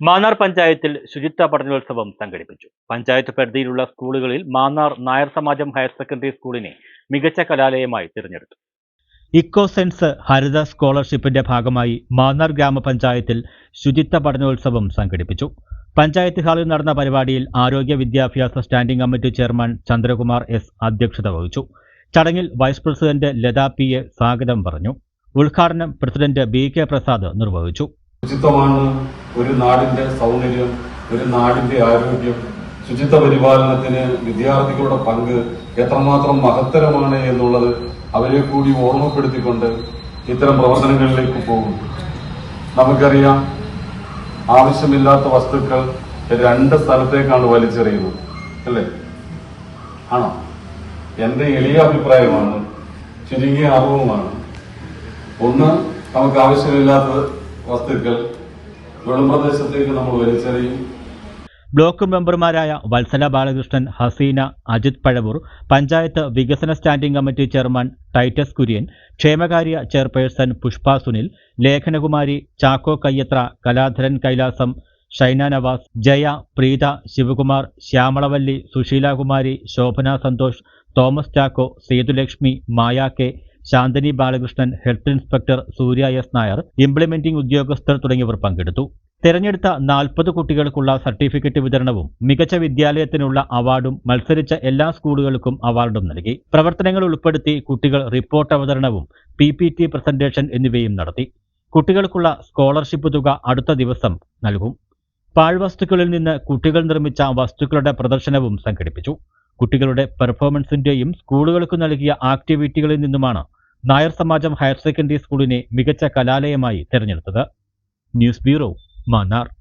മാന്നാർ പഞ്ചായത്തിൽ ശുചിത്വ പഠനോത്സവം സംഘടിപ്പിച്ചു. പഞ്ചായത്ത് പരിധിയിലുള്ള സ്കൂളുകളിൽ മാന്നാർ നായർ സമാജം ഹയർ സെക്കൻഡറി സ്കൂളിനെ മികച്ച കലാലയമായി തിരഞ്ഞെടുത്തു. ഇക്കോസെൻസ് ഹരിത സ്കോളർഷിപ്പിന്റെ ഭാഗമായി മാന്നാർ ഗ്രാമപഞ്ചായത്തിൽ ശുചിത്വ പഠനോത്സവം സംഘടിപ്പിച്ചു. പഞ്ചായത്ത് ഹാളിൽ നടന്ന പരിപാടിയിൽ ആരോഗ്യ വിദ്യാഭ്യാസ standing committee chairman Chandrakumar S അധ്യക്ഷത വഹിച്ചു. ചടങ്ങിൽ vice president Latha P A സ്വാഗതം പറഞ്ഞു. ഉദ്ഘാടനം പ്രസിഡന്റ് ബി കെ പ്രസാദ് നിർവഹിച്ചു. ഒരു നാടിന്റെ സൗന്ദര്യം ഒരു നാടിന്റെ ആരോഗ്യം ശുചിത്വ പരിപാലനത്തിന് വിദ്യാർത്ഥികളുടെ പങ്ക് എത്രമാത്രം മഹത്തരമാണ് എന്നുള്ളത് അവരെ കൂടി ഓർമ്മപ്പെടുത്തിക്കൊണ്ട് ഇത്തരം പ്രവർത്തനങ്ങളിലേക്ക് പോകും നമുക്കറിയാം ആവശ്യമില്ലാത്ത വസ്തുക്കൾ രണ്ട് സ്ഥലത്തേക്കാണ് വലിച്ചെറിയുന്നത് അല്ലേ? ആണോ? എന്റെ എളിയ അഭിപ്രായമാണ് ചുരുങ്ങിയ അറിവുമാണ്. ഒന്ന് നമുക്ക് ആവശ്യമില്ലാത്ത വസ്തുക്കൾ വെളുംപ്രദേശത്തേക്ക് നമ്മൾ വലിച്ചെറിയും. ബ്ലോക്ക് മെമ്പർമാരായ വത്സല ബാലകൃഷ്ണൻ ഹസീന അജിത് പഴവൂർ പഞ്ചായത്ത് വികസന standing committee chairman Titus Kurian ക്ഷേമകാര്യ chairperson Pushpa Sunil Lekhanakumari Chacko Kayyathra Kaladharan Kailasam Shaina Navas Jaya Preetha Sivakumar Shyamalavalli Susheelakumari Shobhana Santhosh Thomas Chacko Sethulakshmi Maya K Shanthini Balakrishnan health inspector Surya S Nair implementing ഉദ്യോഗസ്ഥർ തുടങ്ങിയവർ പങ്കെടുത്തു. തെരഞ്ഞെടുത്ത നാൽപ്പത് കുട്ടികൾക്കുള്ള certificate വിതരണവും മികച്ച വിദ്യാലയത്തിനുള്ള അവാർഡും മത്സരിച്ച എല്ലാ സ്കൂളുകൾക്കും അവാർഡും നൽകി. പ്രവർത്തനങ്ങൾ ഉൾപ്പെടുത്തി കുട്ടികൾ റിപ്പോർട്ട് അവതരണവും പി പി ടി പ്രസന്റേഷൻ എന്നിവയും നടത്തി. കുട്ടികൾക്കുള്ള സ്കോളർഷിപ്പ് തുക അടുത്ത ദിവസം നൽകും. പാഴ്വസ്തുക്കളിൽ നിന്ന് കുട്ടികൾ നിർമ്മിച്ച വസ്തുക്കളുടെ പ്രദർശനവും സംഘടിപ്പിച്ചു. കുട്ടികളുടെ പെർഫോമൻസിന്റെയും സ്കൂളുകൾക്ക് നൽകിയ ആക്ടിവിറ്റികളിൽ നിന്നുമാണ് നായർ സമാജം ഹയർ സെക്കൻഡറി സ്കൂളിനെ മികച്ച കലാലയമായി തെരഞ്ഞെടുത്തത്. News bureau Mannar.